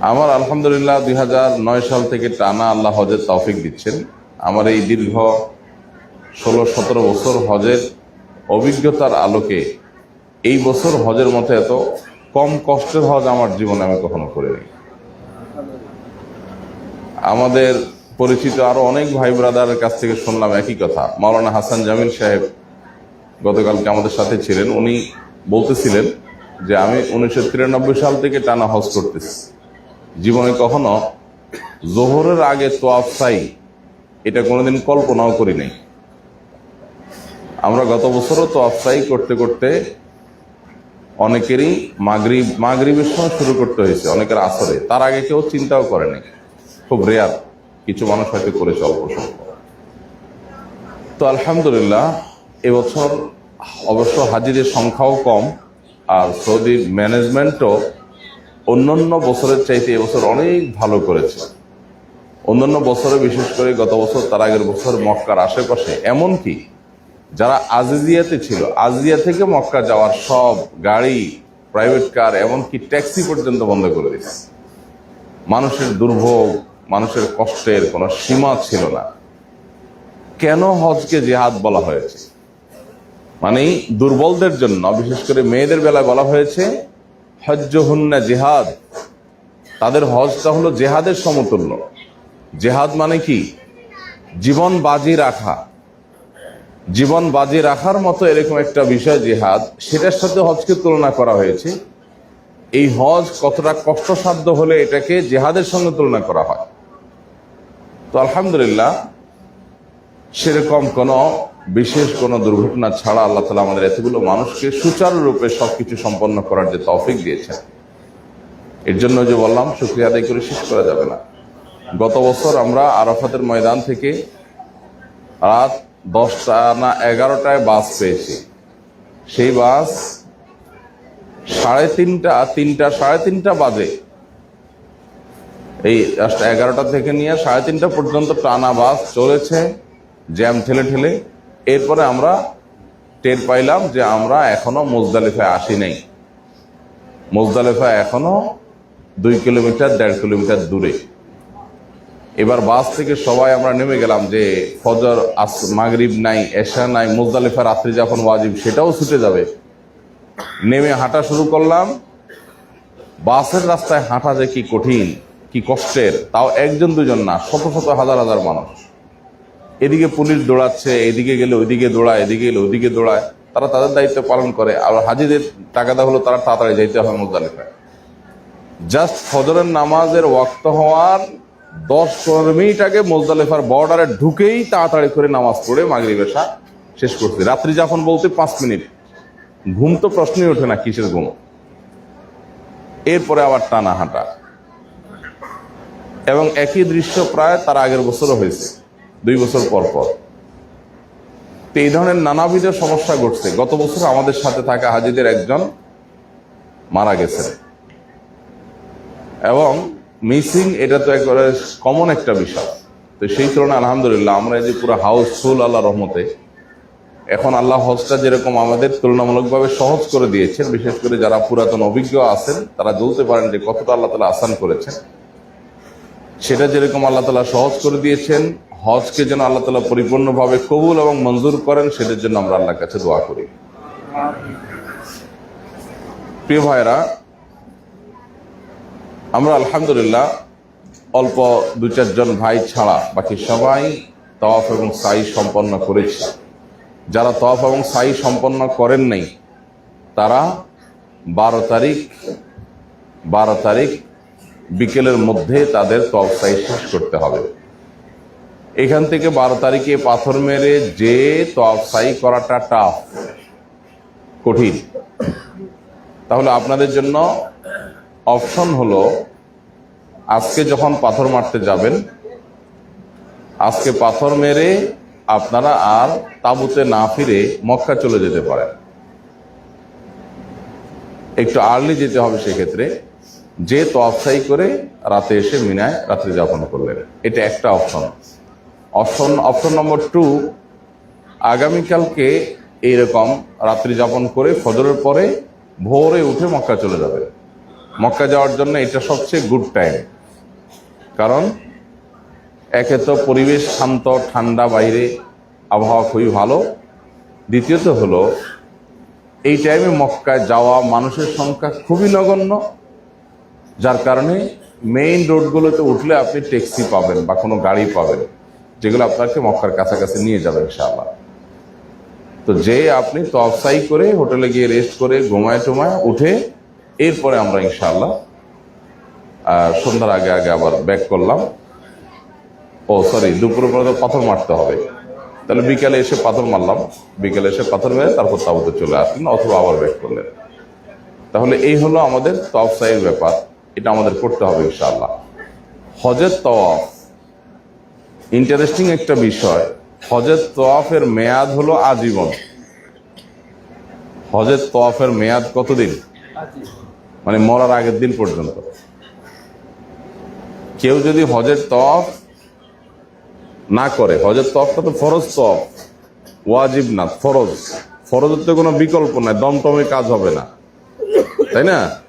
আমার আলহামদুলিল্লাহ দুই নয় সাল থেকে টানা আল্লাহ হজের তৌফিক দিচ্ছেন। আমার এই দীর্ঘ ষোলো সতেরো বছর হজের অভিজ্ঞতার আলোকে এই বছর হজের মতো এত কম কষ্টের হজ আমার জীবনে আমি কখনো করিনি। আমাদের পরিচিত আরও অনেক ভাই ব্রাদারের কাছ থেকে শুনলাম একই কথা। মাওলানা হাসান জামিল সাহেব গতকালকে আমাদের সাথে ছিলেন। উনি বলতেছিলেন যে, আমি উনিশশো তিরানব্বই সাল থেকে টানা হজ করতেছি। জীবনে কখনো জোহরের আগে তোয়াফ সাই এটা কোনোদিন কল্পনাও করি নাই। আমরা গত বছরও তোয়াফ সাই করতে করতে অনেকেরই মাগরিব, মাগরিবের সময় শুরু করতে হয়েছে, অনেকের আসরে। তার আগে কেউ চিন্তাও করেনি খুব রেয়ার, কিছু মানুষ হয়তো করেছে অল্প তো আলহামদুলিল্লাহ, এবছর অবশ্য হাজিরের সংখ্যাও কম, আর সৌদির ম্যানেজমেন্টও অন্যান্য বছরের চাইতে এবছর অনেক ভালো করেছে। অন্যান্য বছরে, বিশেষ করে গত বছর, তার আগের বছর মক্কার আশেপাশে। এমনকি যারা আজিজিয়াতে ছিল আজিয়া থেকে মক্কা যাওয়ার সব গাড়ি প্রাইভেট কার এমনকি ট্যাক্সি পর্যন্ত বন্ধ করে দিয়েছে। মানুষের দুর্ভোগ, মানুষের কষ্টের কোনো সীমা ছিল না। কেন হজকে জেহাদ বলা হয়েছে? মানে দুর্বলদের জন্য, বিশেষ করে মেয়েদের বেলায় বলা হয়েছে হজ্জহুন্না জেহাদ। তাদের হজটা হলো জেহাদের সমতুল্য। জেহাদ মানে কি? জীবন বাজি রাখা। জীবন বাজি রাখার মতো এরকম একটা বিষয় জেহাদ, সেটার সাথে হজকে তুলনা করা হয়েছে। এই হজ কতটা কষ্টসাধ্য হলে এটাকে জেহাদের সঙ্গে তুলনা করা হয়। তো আলহামদুলিল্লাহ, সেরকম কোনো বিশেষ কোনো দুর্ঘটনা ছাড়া আল্লাহ তালা আমাদের এতগুলো মানুষকে সুচারুরূপে সবকিছু সম্পন্ন করার যে তৌফিক দিয়েছেন। এর জন্য যে বললাম, শুক্রিয়া আদায় করে শেষ করা যাবে না। গত বছর আমরা আরাফাতের ময়দান থেকে রাত দশটা না এগারোটায় বাস পেয়েছি। সেই বাস সাড়ে তিনটা তিনটা, সাড়ে তিনটা বাজে। এই এগারোটা থেকে নিয়ে সাড়ে তিনটা পর্যন্ত টানা বাস চলেছে, জ্যাম ঠেলে ঠেলে। এরপরে আমরা টের পাইলাম যে আমরা এখনও মোজদালিফায় আসি নাই। মোজদালিফা এখনও দুই কিলোমিটার, দেড় কিলোমিটার দূরে। এবার বাস থেকে সবাই আমরা নেমে গেলাম যে ফজর, আস, মাগরিব নাই, এশা নাই মুজদালিফা রাত্রি যখন ওয়াজিব, সেটাও ছুটে যাবে। নেমে হাঁটা শুরু করলাম। বাসের রাস্তায় হাঁটা যে কি কঠিন, কি কষ্টের, তাও একজন দুজন না, শত শত হাজার হাজার মানুষ। এদিকে পুলিশ দৌড়াচ্ছে, এদিকে গেলে ওইদিকে দৌড়ায়, এদিকে গেলে ওইদিকে দৌড়ায়। তারা তাদের দায়িত্ব পালন করে। আর হাজিদের টাকাটা হলো, তারা তাড়াতাড়ি যাইতে হয় মুজদালিফায় জাস্ট ফজরের নামাজের ওয়াক্ত হওয়ার দশ পনেরো মিনিট আগে মোজদালেফার বর্ডারে ঢুকেই তাড়াতাড়ি করে নামাজ পড়ে মাগরি বেশা শেষ করছি। রাত্রি যখন বলতে পাঁচ মিনিট। ঘুম তো প্রশ্নই ওঠে না, কিসের ঘুম? এরপরে আবার টানা হাঁটা। এবং একই দৃশ্য প্রায় তার আগের বছরও হয়েছে। দুই বছর পর পর। তো এই ধরনের নানাবিধ সমস্যা ঘটছে। গত বছর আমাদের সাথে থাকা হাজিদের একজন মারা গেছেন। এবং মিসিং এটা তো একবারে কমন একটা বিষয়। তো সেই তুলনায় আলহামদুলিল্লাহ আমরা এই যে পুরো হাউসফুল আল্লাহ রহমতে এখন আল্লাহ হজটা যেরকম আমাদের তুলনামূলকভাবে সহজ করে দিয়েছেন, বিশেষ করে যারা পুরাতন অভিজ্ঞ আছেন, তারা বলতে পারেন যে কতটা আল্লাহ তালা আসান করেছেন। সেটা যেরকম আল্লাহ তালা সহজ করে দিয়েছেন হজকে যেন আল্লাহ তালা পরিপূর্ণভাবে কবুল এবং মঞ্জুর করেন, সেটার জন্য আমরা আল্লাহর কাছে দোয়া করি। প্রিয় ভাইরা আমরা আলহামদুলিল্লাহ অল্প দু চারজন ভাই ছাড়া বাকি সবাই তওয়াফ এবং সাই সম্পন্ন করেছে। যারা তওয়াফ এবং সাই সম্পন্ন করেন নাই, তারা বারো তারিখ বারো তারিখ বিকেলের মধ্যে তাদের তওয়াফ সাই শেষ করতে হবে। এখান থেকে বারো তারিখে পাথর মেরে যে তওয়াফ সাই করাটা টাফ কঠিন। তাহলে আপনাদের জন্য অপশন হলো, আজকে যখন পাথর মারতে যাবেন, আজকে পাথর মেরে আপনারা আর তাবুতে না ফিরে মক্কা চলে যেতে পারেন। একটু আর্লি যেতে হবে সেক্ষেত্রে, যে তোয়াফসাই করে রাতে এসে মিনায় রাত্রি যাপন করলেন। এটা একটা option option option number two আগামীকালকে এইরকম রাত্রি যাপন করে ফজরের পরে ভোরে উঠে মক্কা চলে যাবে। মক্কা যাওয়ার জন্য এটা সবচেয়ে গুড টাইম কারণ একে তো পরিবেশ শান্ত, ঠান্ডা বাইরে, আবহাওয়া খুবই ভালো। দ্বিতীয়ত হলো, এই টাইমে মক্কায় যাওয়া মানুষের সংখ্যা খুবই নগণ্য। যার কারণে মেইন রোডগুলোতে উঠলে আপনি ট্যাক্সি পাবেন বা কোনো গাড়ি পাবেন। যেগুলো আপনাকে মক্কার কাছাকাছি নিয়ে যাবে ইনশাআল্লাহ। তো যে আপনি তফসাই করে হোটেলে গিয়ে রেস্ট করে ঘুমায় টুমায় উঠে এরপরে আমরা ইনশাআল্লাহ সন্ধ্যার আগে আগে আবার ব্যাক করলাম। ও সরি দুপুরে পরে তো পাথর মারতে হবে। তাহলে বিকালে এসে পাথর মারলাম। বিকালে এসে পাথর মেরে তারপর তাবুতে চলে আসলেন অথবা আবার ব্যাক করলেন। তাহলে এই হলো আমাদের তফসাইয়ের ব্যাপার। এটা আমাদের করতে হবে ইনশাআল্লাহ। হজের তওয়াফ ইন্টারেস্টিং একটা বিষয়। হজের তওয়াফের মেয়াদ হলো আজীবন। হজের তওয়াফের মেয়াদ কতদিন? মানে মরার আগের দিন পর্যন্ত। কেউ যদি হজের তওয়াফ না করে হজের তওয়াফটা তো ফরজ তওয়াফ ওয়াজিব না, ফরজ। ফরজের তো কোনো বিকল্প নাই দমটমে কাজ হবে না। তাই না?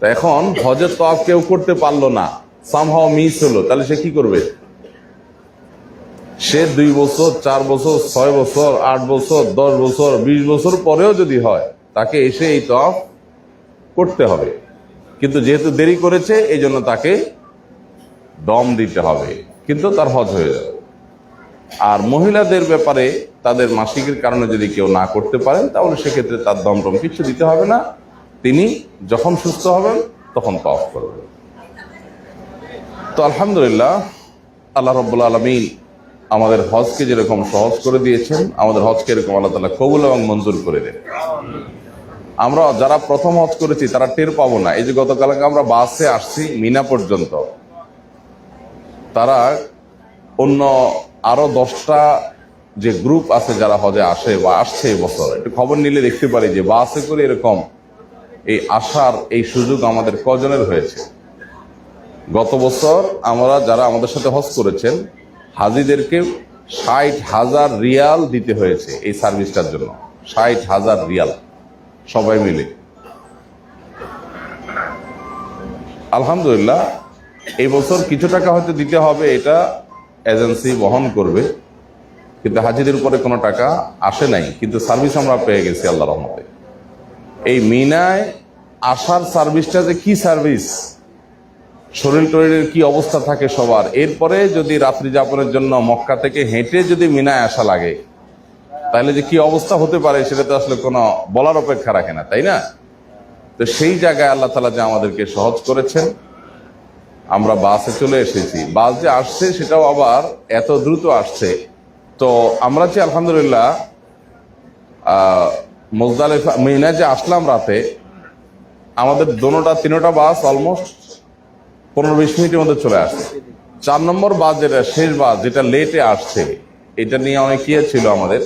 এখন হজের তওয়াফ কেউ করতে পারল না। সামহাও মিস হলো, তাহলে সে কি করবে? সে দুই বছর, চার বছর, ছয় বছর, আট বছর, দশ বছর, বিশ বছর পরেও যদি হয়, তাকে এসে এই তফ করতে হবে। কিন্তু যেহেতু দেরি করেছে, এই জন্য তাকে দম দিতে হবে। কিন্তু তার হজ হয়ে যাবে। আর মহিলাদের ব্যাপারে তাদের মাসিকের কারণে যদি কেউ না করতে পারেন, তাহলে সেক্ষেত্রে তার দম টম কিছু দিতে হবে না। তিনি যখন সুস্থ হবেন, তখন তফ করবেন। তো আলহামদুলিল্লাহ, আল্লাহ রব্বুল আলমিন আমাদের হজকে যেরকম সহজ করে দিয়েছেন, আমাদের হজকে এরকম আল্লাহ তালা কবুল এবং মঞ্জুর করে দেন। আমরা যারা প্রথম হজ করেছি, তারা টের পাবো না। এই যে গতকালকে আমরা বাসে আসছি, মিনা পর্যন্ত। তারা অন্য আরও দশটা যে গ্রুপ আছে যারা হজে আসে বা আসছে এই বছর, একটু খবর নিলে দেখতে পারি যে বাসে করে এরকম এই আসার এই সুযোগ আমাদের কজনের হয়েছে? গত বছর আমরা যারা আমাদের সাথে হজ করেছেন হাজিদেরকে ষাট হাজার রিয়াল দিতে হয়েছে এই সার্ভিসটার জন্য। ষাট হাজার রিয়াল। সবাই মিলে। আলহামদুলিল্লাহ, এই বছর কিছু টাকা হয়তো দিতে হবে, এটা এজেন্সি বহন করবে। কিন্তু হাজিদের উপরে কোনো টাকা আসে নাই, কিন্তু সার্ভিস আমরা পেয়ে গেছি আল্লাহ রহমতে। এই মিনায় আসার সার্ভিসটা যে কি সার্ভিস? শরীর টরীরের কি অবস্থা থাকে সবার? এরপরে যদি রাত্রি যাপনের জন্য মক্কা থেকে হেঁটে যদি মিনায় আসা লাগে, তাহলে যে কি অবস্থা হতে পারে সেটা তো আসলে কোনো বলার অপেক্ষা রাখে না, তাই না? তো সেই জায়গায় আল্লাহ তালা যে আমাদেরকে সহজ করেছেন, আমরা বাসে চলে এসেছি। বাস যে আসছে সেটাও আবার এত দ্রুত আসছে। তো আমরা যে আলহামদুলিল্লাহ মোজদালেফা মিনা যে আসলাম রাতে, আমাদের দোনোটা, তিনোটা বাস অলমোস্ট পনেরো বিশ মিনিটের মধ্যে চলে আসছে চার নম্বর বাস যেটা, শেষ বাস যেটা লেটে আসছে, এটা নিয়ে অনেক ইয়ে ছিল আমাদের,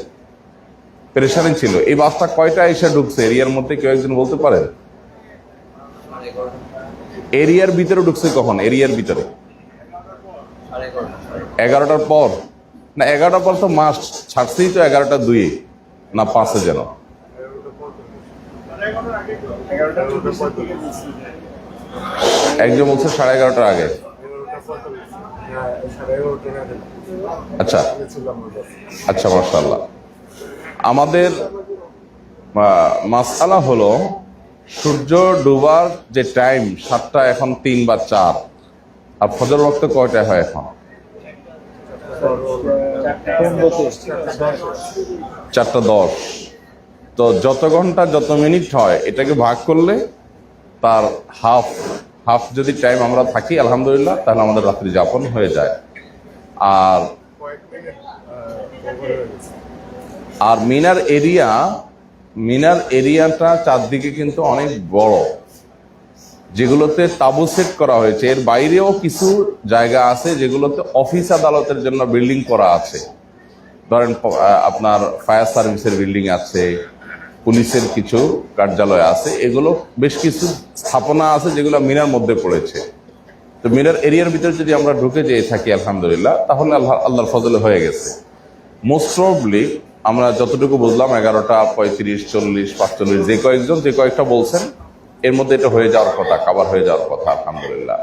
পেরেশানি ছিল। এই বাসটা কয়টা এসে ঢুকছে? এরিয়ার মধ্যে কেউ একজন বলতে পারেন? এরিয়ার ভিতরে ঢুকছে কখন? এরিয়ার ভিতরে। এগারোটার পর। না, এগারোটার পর তো মাস্ট ছাড়ছেই তো এগারোটা দুই, না পাঁচে যেন। একজন বলছে সাড়ে এগারোটার আগে। আচ্ছা। আচ্ছা মার্শাল্লাহ আমাদের মাসালা হলো, সূর্য ডুবার যে টাইম সাতটা এখন তিন বা চার। আর ফজর রক্ত কয়টায় হয় এখন? চারটা দশ। তো যত ঘণ্টা যত মিনিট হয়, এটাকে ভাগ করলে তার হাফ হাফ যদি টাইম আমরা থাকি, আলহামদুলিল্লাহ, তাহলে আমাদের রাত্রি যাপন হয়ে যায়। আর আর মিনার এরিয়া, মিনার এরিয়াটা চারদিকে কিন্তু অনেক বড়, যেগুলোতে তাবু সেট করা হয়েছে। এর বাইরেও কিছু জায়গা আছে যেগুলোতে অফিস আদালতের জন্য বিল্ডিং করা আছে। ধরেন আপনার ফায়ার সার্ভিসের বিল্ডিং আছে পুলিশের কিছু কার্যালয় আছে, এগুলো বেশ কিছু স্থাপনা আছে যেগুলো মিনার মধ্যে পড়েছে। তো মিনার এরিয়ার ভিতরে যদি আমরা ঢুকে যেয়ে থাকি, আলহামদুলিল্লাহ, তাহলে আল্লাহ, আল্লাহর ফজলে হয়ে গেছে। মোস্ট প্রবলি আমরা যতটুকু বুঝলাম, এগারোটা, পঁয়ত্রিশ, চল্লিশ, পাঁচচল্লিশ, যে কয়েকজন, যে কয়েকটা বলছেন, এর মধ্যে এটা হয়ে যাওয়ার কথা কাবার হয়ে যাওয়ার কথা, আলহামদুলিল্লাহ।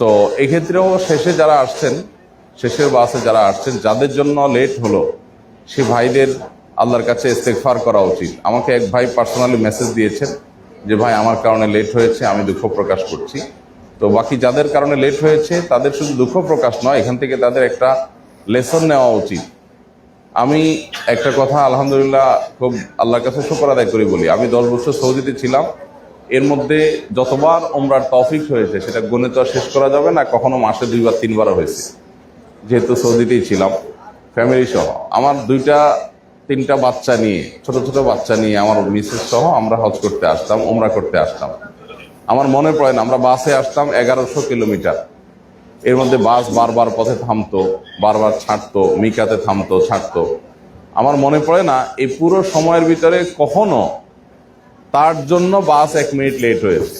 তো এক্ষেত্রেও শেষে যারা আসছেন, শেষের বাসে যারা আসছেন, যাদের জন্য লেট হলো, সে ভাইদের আল্লাহর কাছে ইস্তেগফার করা উচিত। আমাকে এক ভাই পার্সোনালি মেসেজ দিয়েছেন যে, ভাই, আমার কারণে লেট হয়েছে, আমি দুঃখ প্রকাশ করছি। তো বাকি যাদের কারণে লেট হয়েছে, তাদের শুধু দুঃখ প্রকাশ নয়, এখান থেকে তাদের একটা লেসন নেওয়া উচিত। আমি একটা কথা আলহামদুলিল্লাহ খুব আল্লাহর কাছে শুকর আদায় করি বলি। আমি দশ বছর সৌদিতে ছিলাম। এর মধ্যে যতবার ওমরার তফিক হয়েছে, সেটা গুণে তো শেষ করা যাবে না, কখনো মাসে দুইবার, তিনবারও হয়েছে। যেহেতু সৌদিতেই ছিলাম ফ্যামিলি সহ। আমার দুইটা তিনটা বাচ্চা নিয়ে, ছোট ছোট বাচ্চা নিয়ে আমার মিসেস সহ আমরা হজ করতে আসতাম ওমরা করতে আসতাম। আমার মনে পড়ে না, আমরা বাসে আসতাম এগারোশো কিলোমিটার। এর মধ্যে বাস বারবার পথে থামতো, বারবার ছাড়তো, মিকাতে থামতো, ছাড়তো। আমার মনে পড়ে না, এই পুরো সময়ের ভিতরে কখনো তার জন্য বাস এক মিনিট লেট হয়েছে।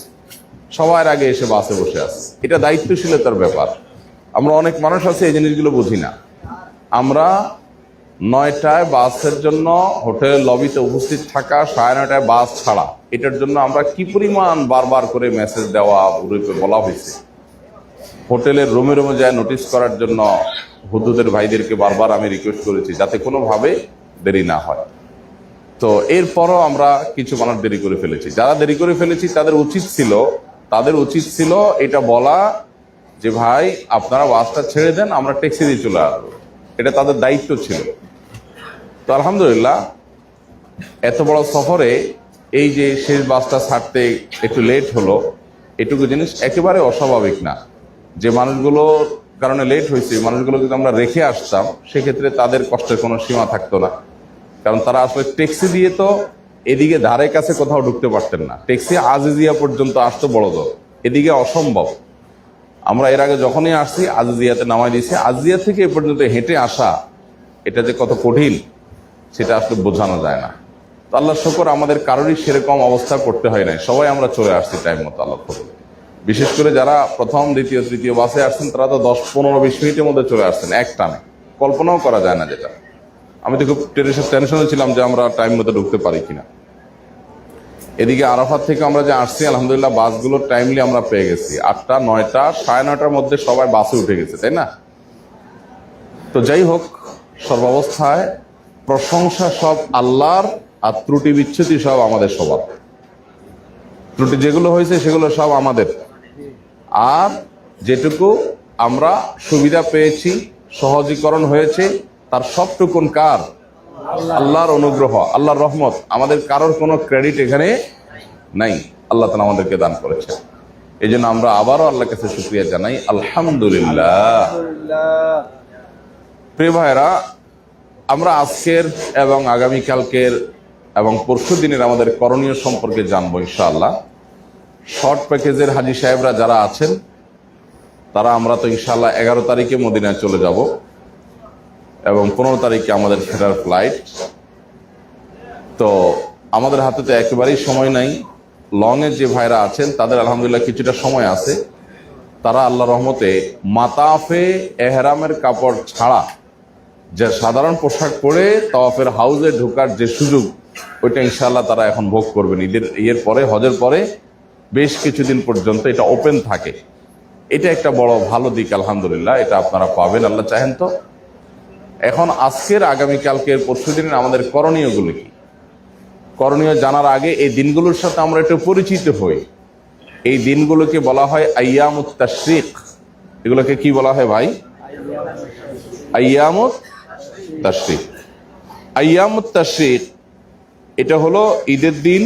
সবার আগে এসে বাসে বসে আছে। এটা দায়িত্বশীলতার ব্যাপার। আমরা অনেক মানুষ আছে, এই জিনিসগুলো বুঝি না। আমরা নয়টায় বাসের জন্য হোটেল লবিতে উপস্থিত থাকা সাড়ে নয়টায় বাস ছাড়া। এটার জন্য আমরা কি পরিমাণ বারবার করে মেসেজ দেওয়া গ্রুপে বলা হয়েছে? হোটেলের রুমে রুমে যায় নোটিশ করার জন্য হুদুদের ভাইদেরকে বারবার আমি রিকোয়েস্ট করেছি যাতে কোনোভাবে দেরি না হয়। তো এরপরও আমরা কিছু মানুষ দেরি করে ফেলেছি। যারা দেরি করে ফেলেছি, তাদের উচিত ছিল, তাদের উচিত ছিল এটা বলা যে, ভাই, আপনারা বাসটা ছেড়ে দেন, আমরা ট্যাক্সি দিয়ে চলে আসব। এটা তাদের দায়িত্ব ছিল। তো আলহামদুলিল্লাহ, এত বড় সফরে এই যে শেষ বাসটা ছাড়তে একটু লেট হলো, এটুকু জিনিস একেবারে অস্বাভাবিক না। যে মানুষগুলোর কারণে লেট হয়েছে, মানুষগুলো যদি আমরা রেখে আসতাম, সেক্ষেত্রে তাদের কষ্টের কোনো সীমা থাকতো না। কারণ তারা আসলে ট্যাক্সি দিয়ে তো এদিকে ধারে কাছে কোথাও ঢুকতে পারতেন না। ট্যাক্সি আজিজিয়া পর্যন্ত আসতো বড় দল। এদিকে অসম্ভব। আমরা এর আগে যখনই আসছি, আজিজিয়াতে নামাই দিয়েছি। আজিজিয়া থেকে এ পর্যন্ত হেঁটে আসা, এটা যে কত কঠিন সেটা আসলে বোঝানো যায় না। তো আল্লাহ শকর, আমাদের কারোরই সেরকম অবস্থা করতে হয় নাই। সবাই আমরা চলে আসছি টাইম মতো আল্লাহ ফজলে। বিশেষ করে যারা প্রথম, দ্বিতীয়, তৃতীয় বাসে আসছেন, তারা তো দশ, পনেরো, বিশ মিনিটের মধ্যে চলে আসছেন এক টানে। কল্পনাও করা যায় না যেটা। আমি তো খুব টেনশন টেনশনে ছিলাম যে আমরা টাইম মতো ঢুকতে পারি কিনা। এদিকে আরাফাত থেকে আমরা যে আসছি, আলহামদুলিল্লাহ বাসগুলো টাইমলি আমরা পেয়ে গেছি। আটটা, নয়টা, সাড়ে নয়টার মধ্যে সবাই বাসে উঠে গেছে, তাই না? তো যাই হোক, সর্বাবস্থায় প্রশংসা সব আল্লাহর আর ত্রুটি বিচ্ছুতি সব আমাদের সবার। ত্রুটি যেগুলো হয়েছে সেগুলো সব আমাদের। আর যেটুকু আমরা সুবিধা পেয়েছি সহজীকরণ হয়েছে তার সবটুকুন কার? আল্লাহর অনুগ্রহ আল্লাহর রহমত। আমাদের কারোর কোনো ক্রেডিট এখানে নাই। আল্লাহ তালা আমাদেরকে দান করেছে এই জন্য আমরা আবারও আল্লাহর কাছে শুক্রিয়া জানাই। আলহামদুলিল্লাহ। প্রিয় ভাইরা আমরা আজকের এবং আগামীকালকের এবং পরশু দিনের আমাদের করণীয় সম্পর্কে জানব ইনশাআল্লাহ। শর্ট প্যাকেজের হাজি সাহেবরা যারা আছেন, তারা আমরা তো ইনশাআল্লাহ এগারো তারিখে মদিনায় চলে যাব এবং পনেরো তারিখে আমাদের ফেরার ফ্লাইট তো আমাদের হাতে তো একেবারেই সময় নাই। লংয়ে যে ভাইরা আছেন, তাদের আলহামদুলিল্লাহ কিছুটা সময় আছে। তারা আল্লাহ রহমতে মাতাফে এহরামের কাপড় ছাড়া যে সাধারণ পোশাক পরে তওয়াফের হাউজে ঢোকার যে সুযোগ, ওইটা ইনশাআল্লাহ তারা এখন ভোগ করবেন। ঈদের ইয়ের পরে, হজের পরে বেশ কিছুদিন পর্যন্ত এটা ওপেন থাকে। এটা একটা বড় ভালো দিক, আলহামদুলিল্লাহ, এটা আপনারা পাবেন, আল্লাহ চাহেন তো। এখন আজকের, আগামীকালকের, পরশু দিনের আমাদের করণীয়গুলো কি? করণীয় জানার আগে এই দিনগুলোর সাথে আমরা একটু পরিচিত হই। এই দিনগুলোকে বলা হয় আয়ামুত তাশরিক। এগুলোকে কি বলা হয় ভাই? আয়ামুত তাশরিক। আয়ামুত তাশরিক, এটা হলো ঈদের দিন,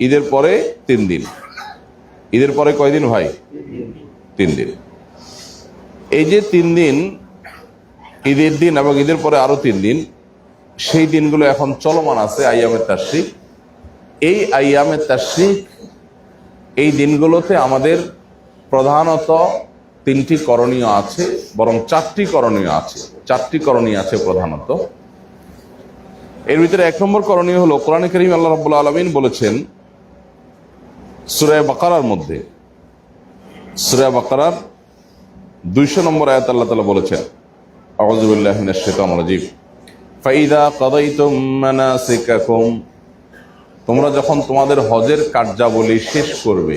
ঈদের পরে তিন দিন। ঈদের পরে কয়দিন ভাই? তিন দিন। এই যে তিন দিন, ঈদের দিন এবং ঈদের পরে আরও তিন দিন, সেই দিনগুলো এখন চলমান আছে আয়ামের তাশরিক। এই আয়ামের তাশরিক এই দিনগুলোতে আমাদের প্রধানত তিনটি করণীয় আছে, বরং চারটি করণীয় আছে। চারটি করণীয় আছে প্রধানত। এর ভিতরে এক নম্বর করণীয় হলো, কোরআন করিম আল্লাহ রাব্বুল আলমিন বলেছেন সুরায় বাকারার মধ্যে সুরায় বাকারার দুইশো নম্বর আয়াত আল্লাহ তালা বলেছেন আউযুবিল্লাহি মিনাশ শাইতানির ফাইদা তোমরা যখন তোমাদের হজের কার্যাবলী শেষ করবে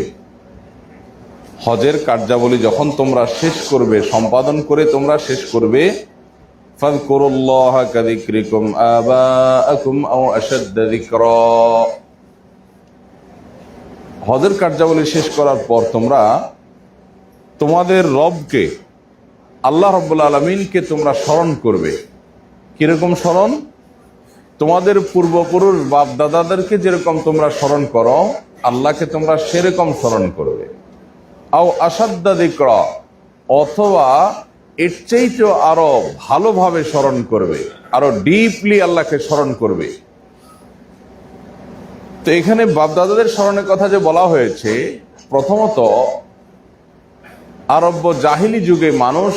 হজের কার্যাবলী যখন তোমরা শেষ করবে, সম্পাদন করে তোমরা শেষ করবে হজের কার্যাবলী শেষ করার পর তোমরা তোমাদের রবকে, আল্লাহ রব্বুল্লা আলমিনকে তোমরা স্মরণ করবে। কীরকম স্মরণ? তোমাদের পূর্বপুরুষ বাপ দাদাদেরকে যেরকম তোমরা স্মরণ করো, আল্লাহকে তোমরা সেরকম স্মরণ করবে। আও অথবা এর চাইতেও আরও ভালোভাবে স্মরণ করবে, আরও ডিপলি আল্লাহকে স্মরণ করবে। তো এখানে বাপদাদাদের স্মরণের কথা যে বলা হয়েছে, প্রথমত, আরব্য জাহিলি যুগে মানুষ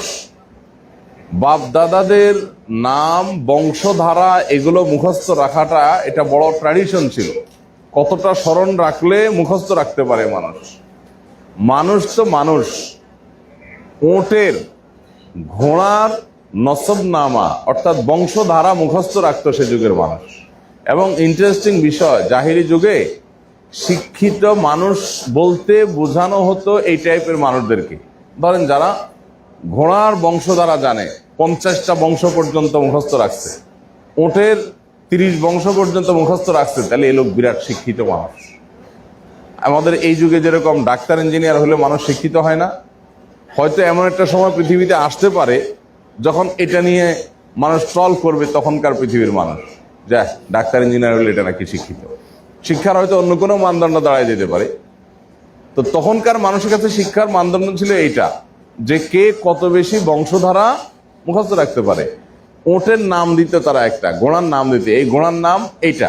বাপদাদাদের নাম, বংশধারা, এগুলো মুখস্থ রাখাটা এটা বড় ট্র্যাডিশন ছিল। কতটা স্মরণ রাখলে মুখস্থ রাখতে পারে মানুষ? মানুষ তো মানুষ। ওটের ঘোড়ার নসব নামা অর্থাৎ বংশধারা মুখস্থ রাখতো সে যুগের মানুষ। এবং ইন্টারেস্টিং বিষয়, জাহিরি যুগে শিক্ষিত মানুষ বলতে বোঝানো হতো এই টাইপের মানুষদেরকে। ধরেন যারা ঘোড়ার বংশধারা জানে, পঞ্চাশটা বংশ পর্যন্ত মুখস্থ রাখছে। ওটের তিরিশ বংশ পর্যন্ত মুখস্থ রাখছে, তাহলে এ লোক বিরাট শিক্ষিত মানুষ। আমাদের এই যুগে যেরকম ডাক্তার, ইঞ্জিনিয়ার হলে মানুষ শিক্ষিত হয় না, হয়তো এমন একটা সময় পৃথিবীতে আসতে পারে যখন এটা নিয়ে মানুষ ট্রল করবে তখনকার পৃথিবীর মানুষ। যা, ডাক্তার, ইঞ্জিনিয়ার হলে এটা নাকি শিক্ষিত। শিক্ষার হয়তো অন্য কোনো মানদণ্ড দাঁড়ায় যেতে পারে। তো তখনকার মানুষের কাছে শিক্ষার মানদণ্ড ছিল এইটা, যে কে কত বেশি বংশধারা মুখস্থ রাখতে পারে। ওটের নাম দিতে তারা একটা ঘোড়ার নাম দিতে, এই ঘোড়ার নাম এইটা,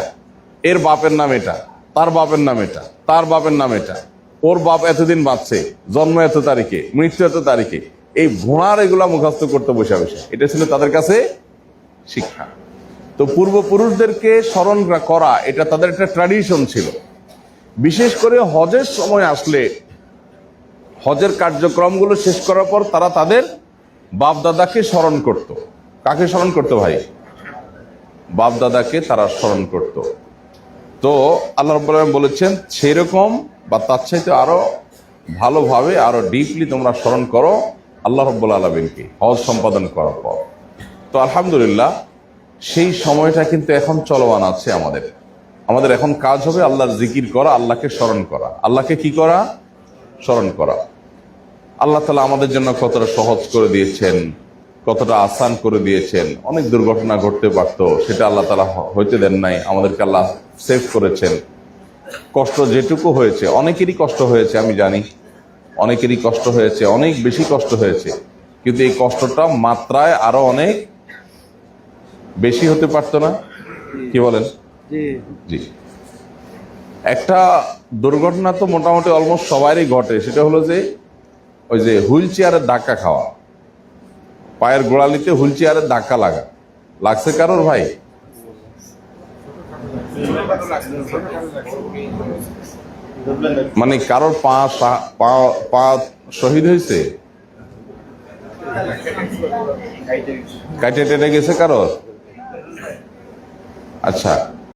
এর বাপের নাম এটা। তার বাপের নাম এটা, তার বাপের নাম এটা। ওর বাপ এতদিন বাঁচছে, জন্ম এত তারিখে, মৃত্যু এত তারিখে। এই ঘোড়ার এগুলা মুখস্থ করতে বসে বসে। এটা ছিল তাদের কাছে শিক্ষা। তো পূর্বপুরুষদেরকে স্মরণ করা, এটা তাদের একটা ট্র্যাডিশন ছিল। বিশেষ করে হজের সময় আসলে, হজের কার্যক্রমগুলো শেষ করার পর তারা তাদের বাপ দাদাকে স্মরণ করত। কাকে স্মরণ করতো ভাই? বাপ দাদাকে তারা স্মরণ করত। তো আল্লাহ রব্বুল বলেছেন, সেরকম বা তার চাইতে আরও ভালোভাবে, আরও ডিপলি তোমরা স্মরণ করো আল্লাহ রব্বুল আলমিনকে, হজ সম্পাদন করার পর। তো আলহামদুলিল্লাহ, সেই সময়টা কিন্তু এখন চলমান আছে আমাদের। আমাদের এখন কাজ হবে আল্লাহর জিকির করা, আল্লাহকে স্মরণ করা। আল্লাহকে কি করা? স্মরণ করা। আল্লাহ তালা আমাদের জন্য কতটা সহজ করে দিয়েছেন। কতটা আসান করে দিয়েছেন অনেক দুর্ঘটনা ঘটতে পারতো সেটা আল্লাহ তালা হইতে দেন নাই আমাদেরকে আল্লাহ সেভ করেছেন। কষ্ট যেটুকু হয়েছে অনেকেরই কষ্ট হয়েছে আমি জানি অনেকেরই কষ্ট হয়েছে অনেক বেশি কষ্ট হয়েছে কিন্তু এই কষ্টটা মাত্রায় আরও অনেক বেশি হতে পারতো না? কি বলেন? জি। জি। একটা দুর্ঘটনা তো মোটামুটি অলমোস্ট সবারই ঘটে সেটা হলো যে ওই যে হুইল চেয়ারের ধাক্কা খাওয়া। পায়ের গোড়ালিতে হুইল চেয়ারের ধাক্কা লাগা। লাগছে কারোর ভাই? মানে কারোর পা পা শহীদ হয়েছে? কাইটে টেনে গেছে কারোর? আচ্ছা।